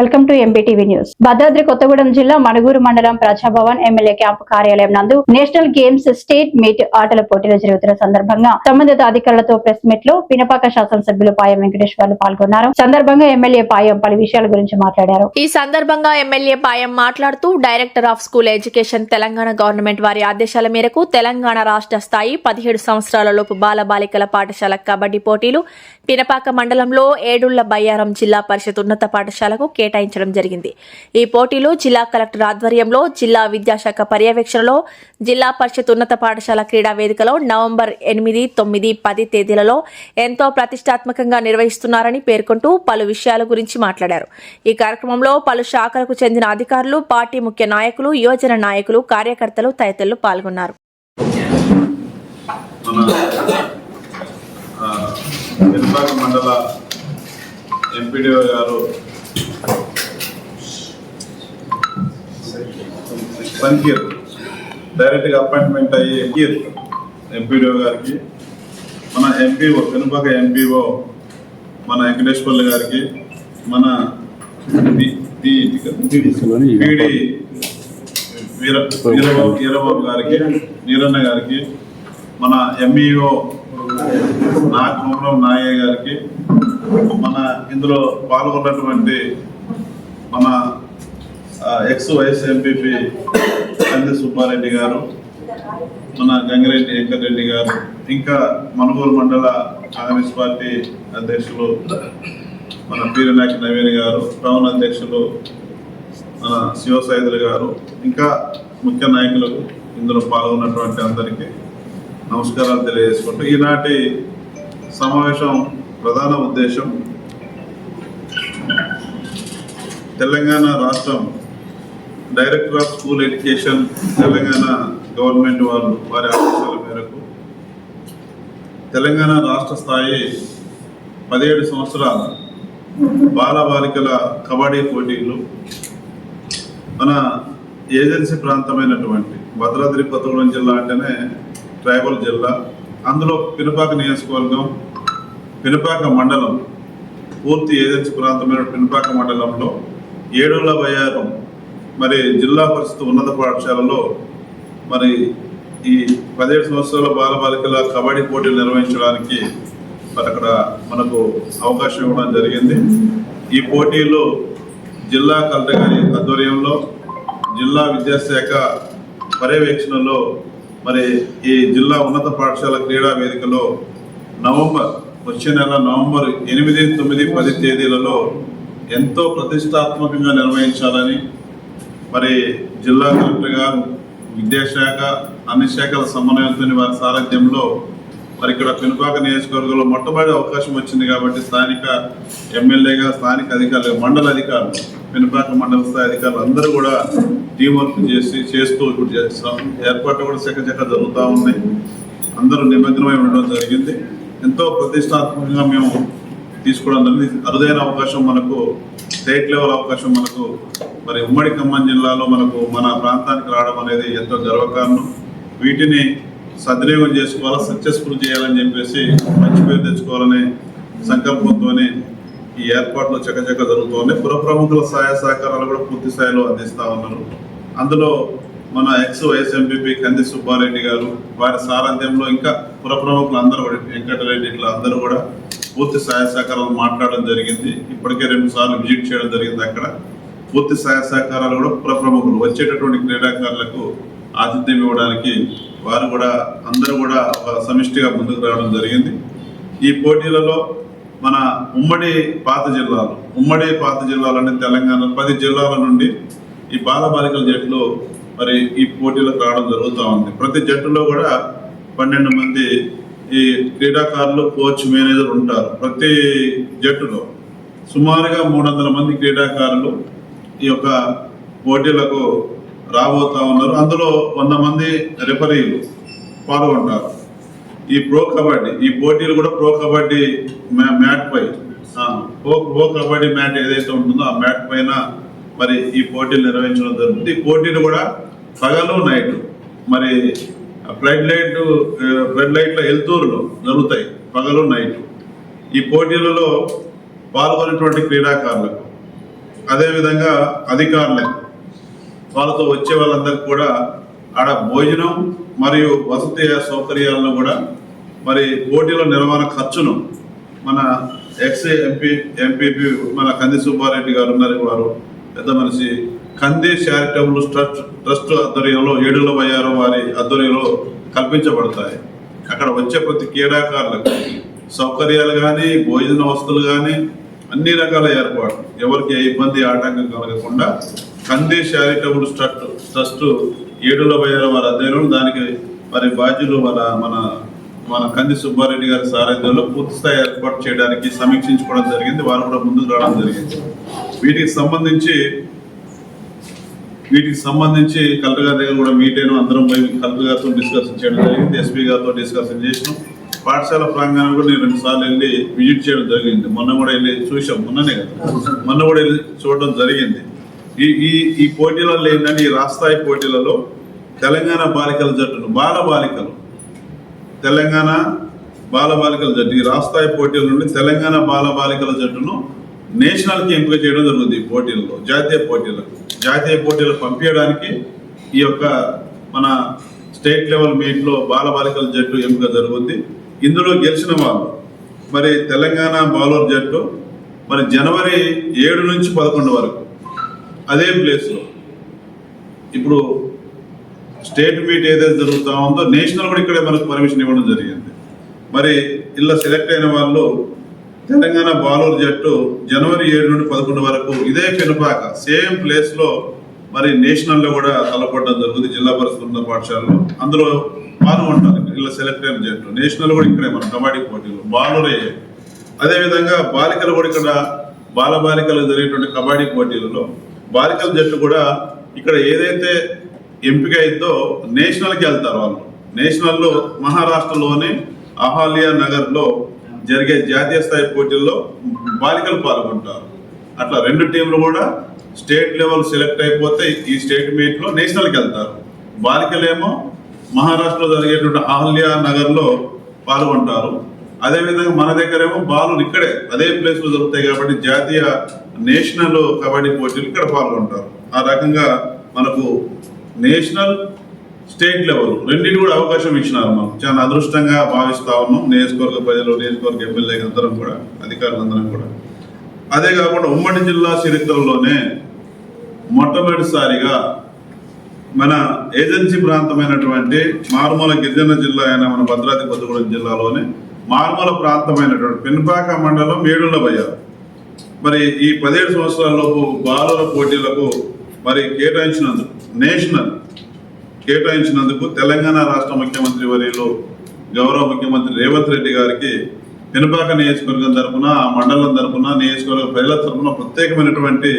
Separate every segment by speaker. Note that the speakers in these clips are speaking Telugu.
Speaker 1: Welcome to MBTV news. Bhadradri Kothagudem జిల్లా మణుగూరు మండలం ప్రజాభవన్ ఎమ్మెల్యే క్యాంపు కార్యాలయం నందు నేషనల్ గేమ్స్ స్టేట్ మీట్ ఆటల పోటీలు జరుగుతున్న సందర్భంగా సంబంధిత అధికారులతో ప్రెస్ మీట్లో పినపాక శాసనసభ్యులు పాయం వెంకటేశ్వర్లు పాల్గొన్నారు. సందర్భంగా ఎమ్మెల్యే పాయం పలు విషయాల గురించి మాట్లాడారు.
Speaker 2: ఈ సందర్భంగా ఎమ్మెల్యే పాయం మాట్లాడుతూ director of school education Telangana government వారి ఆదేశాల మేరకు తెలంగాణ రాష్ట్ర స్థాయి పదిహేడు సంవత్సరాలలోపు బాల బాలికల పాఠశాల కబడ్డీ పోటీలు పినపాక మండలంలో ఏడుళ్ళ బయ్యారం జిల్లా పరిషత్ ఉన్నత పాఠశాలకు కేటాయించడం జరిగింది. ఈ పోటీలు జిల్లా కలెక్టర్ ఆధ్వర్యంలో జిల్లా విద్యాశాఖ పర్యవేక్షణలో జిల్లా పరిషత్ ఉన్నత పాఠశాల క్రీడా వేదికలో నవంబర్ ఎనిమిది తొమ్మిది పది తేదీలలో ఎంతో ప్రతిష్టాత్మకంగా నిర్వహిస్తున్నారని పేర్కొంటూ పలు విషయాల గురించి మాట్లాడారు. ఈ కార్యక్రమంలో పలు శాఖలకు చెందిన అధికారులు పార్టీ ముఖ్య నాయకులు యువజన నాయకులు కార్యకర్తలు తదితరులు పాల్గొన్నారు.
Speaker 3: మన మండల ఎంపీడీఓ గారు సంకీర్ డైరెక్ట్గా అపాయింట్మెంట్ అయ్యి సంకీర్ ఎంపీడీఓ గారికి. మన ఎంపీఓ వెనుపక ఎంపీఓ మన వెంకటేశ్వర్లు గారికి మన పీడి వీర వీరబాబు వీరబాబు గారికి నీరన్న గారికి మన ఎంఈఓ నా కుటుంబం నాగయ్య గారికి మన ఇందులో పాల్గొన్నటువంటి మన ఎక్స్ వైఎస్ ఎంపీపీ కంది సుబ్బారెడ్డి గారు మన గంగిరెడ్డి వెంకటరెడ్డి గారు ఇంకా మనుగోలు మండల కాంగ్రెస్ పార్టీ అధ్యక్షులు మన పీరనాకి నవీన్ గారు టౌన్ అధ్యక్షులు మన శివసైదులు గారు ఇంకా ముఖ్య నాయకులకు ఇందులో పాల్గొన్నటువంటి అందరికీ నమస్కారాలు తెలియజేసుకుంటూ ఈనాటి సమావేశం ప్రధాన ఉద్దేశం తెలంగాణ రాష్ట్రం director of school education Telangana government వారు వారి ఆదేశాల మేరకు తెలంగాణ రాష్ట్ర స్థాయి పదిహేడు సంవత్సరాల బాల బాలికల కబడ్డీ పోటీలు మన ఏజెన్సీ ప్రాంతమైనటువంటి భద్రాద్రి కొత్తగూడెం జిల్లా అంటేనే ట్రైబల్ జిల్లా. అందులో పినపాక నియోజకవర్గం పినపాక మండలం పూర్తి ఏజెన్సీ ప్రాంతమైన పినపాక మండలంలో ఏడుల బయ్యారం మరి జిల్లా పరిస్థితి ఉన్నత పాఠశాలలో మరి ఈ పదిహేడు సంవత్సరాల బాలబాలికల కబడ్డీ పోటీలు నిర్వహించడానికి మరి అక్కడ మనకు అవకాశం ఇవ్వడం జరిగింది. ఈ పోటీలో జిల్లా కలెక్టర్ గారి ఆధ్వర్యంలో జిల్లా విద్యాశాఖ పర్యవేక్షణలో మరి ఈ జిల్లా ఉన్నత పాఠశాల క్రీడా వేదికలో నవంబర్ వచ్చే నెల నవంబర్ ఎనిమిది తొమ్మిది పది తేదీలలో ఎంతో ప్రతిష్టాత్మకంగా నిర్వహించాలని మరి జిల్లా కలెక్టర్ గారు విద్యాశాఖ అన్ని శాఖల సమన్వయంతో వారి సారథ్యంలో మరి ఇక్కడ పెనుపాక నియోజకవర్గంలో మొట్టమొదటి అవకాశం వచ్చింది కాబట్టి స్థానిక ఎమ్మెల్యేగా స్థానిక అధికారులు మండల అధికారులు పెనుపాక మండల స్థాయి అధికారులు అందరూ కూడా టీం వర్క్ చేసి చేస్తూ ఇప్పుడు చేస్తాం ఏర్పాట్లు కూడా చక్కచక్క జరుగుతూ ఉన్నాయి. అందరూ నిమగ్నమై ఉండడం జరిగింది. ఎంతో ప్రతిష్టాత్మకంగా మేము తీసుకోవడం జరిగింది. అరుదైన అవకాశం మనకు స్టేట్ లెవెల్ అవకాశం మనకు మరి ఉమ్మడి ఖమ్మం జిల్లాలో మనకు మన ప్రాంతానికి రావడం అనేది ఎంతో గర్వకారణం. వీటిని సద్వినియోగం చేసుకోవాలా సక్సెస్ఫుల్ చేయాలని చెప్పేసి మంచి పేరు తెచ్చుకోవాలనే సంకల్పంతోనే ఈ ఏర్పాట్లు చకచక జరుగుతోంది. పుర ప్రముఖుల సహాయ సహకారాలు కూడా పూర్తి స్థాయిలో అందిస్తా ఉన్నారు. అందులో మన ఎక్స్ వైఎస్ ఎంపీపీ కంది సుబ్బారెడ్డి గారు వారి సారథ్యంలో ఇంకా పుర ప్రముఖులు అందరూ కూడా వెంకటరెడ్డి ఇట్లా అందరూ కూడా పూర్తి సహాయ సహకారాలు మాట్లాడడం జరిగింది. ఇప్పటికే రెండు సార్లు విజిట్ చేయడం జరిగింది అక్కడ. పూర్తి సహాయ సహకారాలు కూడా పుర ప్రముఖులు వచ్చేటటువంటి క్రీడాకారులకు ఆతిథ్యం ఇవ్వడానికి వారు కూడా అందరూ కూడా ఒక సమిష్టిగా ముందుకు రావడం జరిగింది. ఈ పోటీలలో మన ఉమ్మడి పాత జిల్లాలు ఉమ్మడి పాత జిల్లాలని తెలంగాణ పది జిల్లాల నుండి ఈ బాలబాలికల జట్లు మరి ఈ పోటీలకు రావడం జరుగుతూ ఉంది. ప్రతి జట్టులో కూడా పన్నెండు మంది ఈ క్రీడాకారులు కోచ్ మేనేజర్ ఉంటారు ప్రతి జట్టులో. సుమారుగా మూడు మంది క్రీడాకారులు ఈ యొక్క పోటీలకు రాబోతా ఉన్నారు. అందులో వంద మంది రెఫరీలు పాల్గొంటారు. ఈ ప్రో కబడ్డీ ఈ పోటీలు కూడా ప్రో కబడ్డీ మ్యా- మ్యాట్ పై. ప్రో ప్రో కబడ్డీ మ్యాట్ ఏదైతే ఉంటుందో ఆ మ్యాట్ పైన మరి ఈ పోటీలు నిర్వహించడం జరుగుతుంది. ఈ పోటీలు కూడా పగలు నైట్. మరి ఫ్లడ్ లైట్ ఫ్లడ్ లైట్ల ఎల్తూరులో జరుగుతాయి పగలు నైట్. ఈ పోటీలలో పాల్గొనేటువంటి క్రీడాకారులకు అదేవిధంగా అధికారులకు వాళ్ళతో వచ్చే వాళ్ళందరికీ కూడా ఆడ భోజనం మరియు వసతి సౌకర్యాలను కూడా మరి పోటీల నిర్వహణ ఖర్చును మన ఎక్స్ ఎంపీ ఎంపీపీ మన కంది సుబ్బారెడ్డి గారు ఉన్నారు. వారు పెద్ద మనిషి. కంది చారిటబుల్ ట్రస్ట్ ట్రస్ట్ ఆధ్వర్యంలో ఏడుల బయ్యారు వారి ఆధ్వర్యంలో కల్పించబడతాయి. అక్కడ వచ్చే ప్రతి క్రీడాకారులకు సౌకర్యాలు కానీ భోజన వస్తువులు కానీ అన్ని రకాల ఏర్పాటు ఎవరికి ఏ ఇబ్బంది ఆటంకం కలగకుండా కంది చారిటబుల్ ట్రస్ట్ ట్రస్ట్ ఏడుల వయ్యారు వారి అధ్యయనం దానికి మరి బాధ్యులు మన మన మన కంది సుబ్బారెడ్డి గారి సారథ్యంలో పూర్తి స్థాయి ఏర్పాటు చేయడానికి సమీక్షించుకోవడం జరిగింది వారు కూడా ముందుకు రావడం జరిగింది. వీటికి సంబంధించి వీటికి సంబంధించి కలెక్టర్ గారి దగ్గర కూడా మీట్ అయినా అందరం పోయి కలెక్టర్ గారితో డిస్కషన్ చేయడం జరిగింది ఎస్పీ గారితో డిస్కషన్ చేసినాం. పాఠశాల ప్రాంగణం కూడా నేను రెండు సార్లు వెళ్ళి విజిట్ చేయడం జరిగింది. మొన్న కూడా వెళ్ళి చూసాం మొన్ననే కదా. మొన్న కూడా వెళ్ళి చూడడం జరిగింది. ఈ ఈ ఈ పోటీలలో ఏంటంటే ఈ రాష్ట్రాయి పోటీలలో తెలంగాణ బాలికల జట్టును బాల బాలికలు తెలంగాణ బాలబాలికల జట్టు ఈ రాష్ట్రాయి పోటీల నుండి తెలంగాణ బాలబాలికల జట్టును నేషనల్కి ఎంపిక చేయడం జరుగుతుంది ఈ పోటీల్లో జాతీయ పోటీలకు. జాతీయ పోటీలు పంపించడానికి ఈ యొక్క మన స్టేట్ లెవెల్ మీట్లో బాలబాలికల బాల బాలికల జట్టు ఎంపిక జరుగుతుంది. ఇందులో గెలిచిన వాళ్ళు మరి తెలంగాణ బౌలర్ జట్టు మరి జనవరి ఏడు నుంచి పదకొండు వరకు అదే ప్లేస్లో ఇప్పుడు స్టేట్ మీట్ ఏదైతే జరుగుతా ఉందో నేషనల్ కూడా ఇక్కడే మనకు పర్మిషన్ ఇవ్వడం జరిగింది. మరి ఇలా సెలెక్ట్ అయిన వాళ్ళు తెలంగాణ బాలూరు జట్టు జనవరి ఏడు నుండి పదకొండు వరకు ఇదే పెనుపాక సేమ్ ప్లేస్లో మరి నేషనల్లో కూడా తలపడడం జరుగుతుంది జిల్లా పరిషత్ ఉన్నత పాఠశాలలో. అందులో పాల్గొంటారు ఇలా సెలెక్ట్ అయిన జట్టు. నేషనల్ కూడా ఇక్కడే మన కబడ్డీ పోటీలు బాలూరే. అదేవిధంగా బాలికలు కూడా ఇక్కడ బాల బాలికలు జరిగేటువంటి కబడ్డీ పోటీలలో బాలికల జట్టు కూడా ఇక్కడ ఏదైతే ఎంపిక అయిందో నేషనల్కి వెళ్తారు వాళ్ళు. నేషనల్లో మహారాష్ట్రలోని అహాలియా నగర్లో జరిగే జాతీయ స్థాయి పోటీల్లో బాలికలు పాల్గొంటారు. అట్లా రెండు టీంలు కూడా స్టేట్ లెవెల్ సెలెక్ట్ అయిపోతే ఈ స్టేట్ మీట్లో నేషనల్కి వెళ్తారు. బాలికలేమో మహారాష్ట్రలో జరిగేటువంటి అహల్యా నగర్లో పాల్గొంటారు. అదేవిధంగా మన దగ్గర ఏమో బాలు ఇక్కడే అదే ప్లేస్లో జరుగుతాయి కాబట్టి జాతీయ నేషనల్ కబడ్డీ పోటీలు ఇక్కడ పాల్గొంటారు. ఆ రకంగా మనకు నేషనల్ స్టేట్ లెవెల్ రెండింటి కూడా అవకాశం ఇచ్చినారు మనం చాలా అదృష్టంగా భావిస్తా ఉన్నాం. నియోజకవర్గ ప్రజలు నియోజకవర్గ ఎమ్మెల్యే అందరం కూడా అధికారులందరం కూడా. అదే కాకుండా ఉమ్మడి జిల్లా చరిత్రలోనే మొట్టమొదటిసారిగా మన ఏజెన్సీ ప్రాంతమైనటువంటి మారుమూల గిరిజన జిల్లా అయిన మన భద్రాద్రి కొత్తగూడెం జిల్లాలోనే మారుమూల ప్రాంతమైనటువంటి పెనుపాక మండలం మేడుల బయ్యారు మరి ఈ పదిహేడు సంవత్సరాలలోపు బాలల పోటీలకు మరి కేటాయించినందుకు నేషనల్ కేటాయించినందుకు తెలంగాణ రాష్ట్ర ముఖ్యమంత్రి వర్యులు గౌరవ ముఖ్యమంత్రి రేవంత్ రెడ్డి గారికి పెనుపాక నియోజకవర్గం తరఫున ఆ మండలం తరఫున నియోజకవర్గ ప్రజల తరఫున ప్రత్యేకమైనటువంటి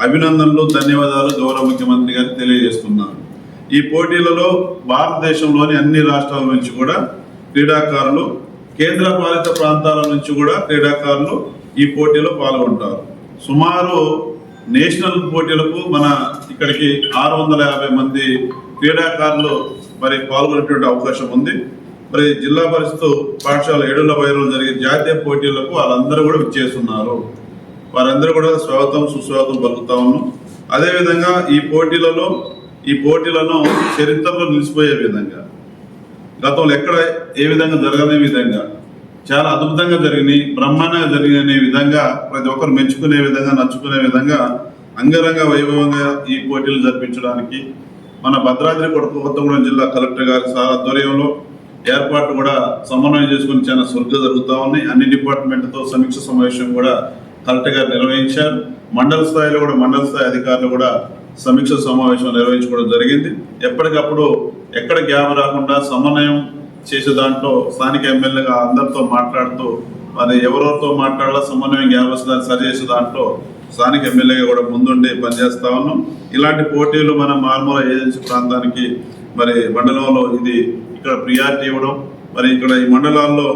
Speaker 3: అభినందనలు ధన్యవాదాలు గౌరవ ముఖ్యమంత్రి గారికి తెలియజేస్తున్నాను. ఈ పోటీలలో భారతదేశంలోని అన్ని రాష్ట్రాల నుంచి కూడా క్రీడాకారులు కేంద్ర పాలిత ప్రాంతాల నుంచి కూడా క్రీడాకారులు ఈ పోటీలో పాల్గొంటారు. సుమారు నేషనల్ పోటీలకు మన ఇక్కడికి ఆరు వందల యాభై మంది క్రీడాకారులు మరి పాల్గొనేటువంటి అవకాశం ఉంది. మరి జిల్లా పరిషత్ పాఠశాల ఏడుల బయలు జరిగే జాతీయ పోటీలకు వాళ్ళందరూ కూడా విచ్చేస్తున్నారు. వారందరూ కూడా స్వాగతం సుస్వాగతం పలుకుతా ఉన్నాం. అదేవిధంగా ఈ పోటీలలో ఈ పోటీలను చరిత్రలో నిలిచిపోయే విధంగా గతంలో ఎక్కడ ఏ విధంగా జరగని విధంగా చాలా అద్భుతంగా జరిగినాయి బ్రహ్మాండంగా జరిగిన విధంగా ప్రతి ఒక్కరు మెచ్చుకునే విధంగా నచ్చుకునే విధంగా అంగరంగ వైభవంగా ఈ పోటీలు జరిపించడానికి మన భద్రాద్రి కొడుకు కొత్తగూడెం జిల్లా కలెక్టర్ గారి ఆధ్వర్యంలో ఏర్పాటు కూడా సమన్వయం చేసుకుని చాలా సురుగ్గా జరుగుతూ ఉన్నాయి. అన్ని డిపార్ట్మెంట్తో సమీక్ష సమావేశం కూడా కలెక్టర్ గారు నిర్వహించారు. మండల స్థాయిలో కూడా మండల స్థాయి అధికారులు కూడా సమీక్ష సమావేశం నిర్వహించుకోవడం జరిగింది. ఎప్పటికప్పుడు ఎక్కడ గ్యాప్ రాకుండా సమన్వయం చేసే దాంట్లో స్థానిక ఎమ్మెల్యేగా అందరితో మాట్లాడుతూ మరి ఎవరెవరితో మాట్లాడాలో సమన్వయం గ్యాప్ వస్తుందని సరిచేసే సరి చేసే దాంట్లో స్థానిక ఎమ్మెల్యేగా కూడా ముందుండి పనిచేస్తా ఉన్నాం. ఇలాంటి పోటీలు మన మార్మూల ఏజెన్సీ ప్రాంతానికి మరి మండలంలో ఇది ఇక్కడ ప్రియారిటీ ఇవ్వడం మరి ఇక్కడ ఈ మండలాల్లో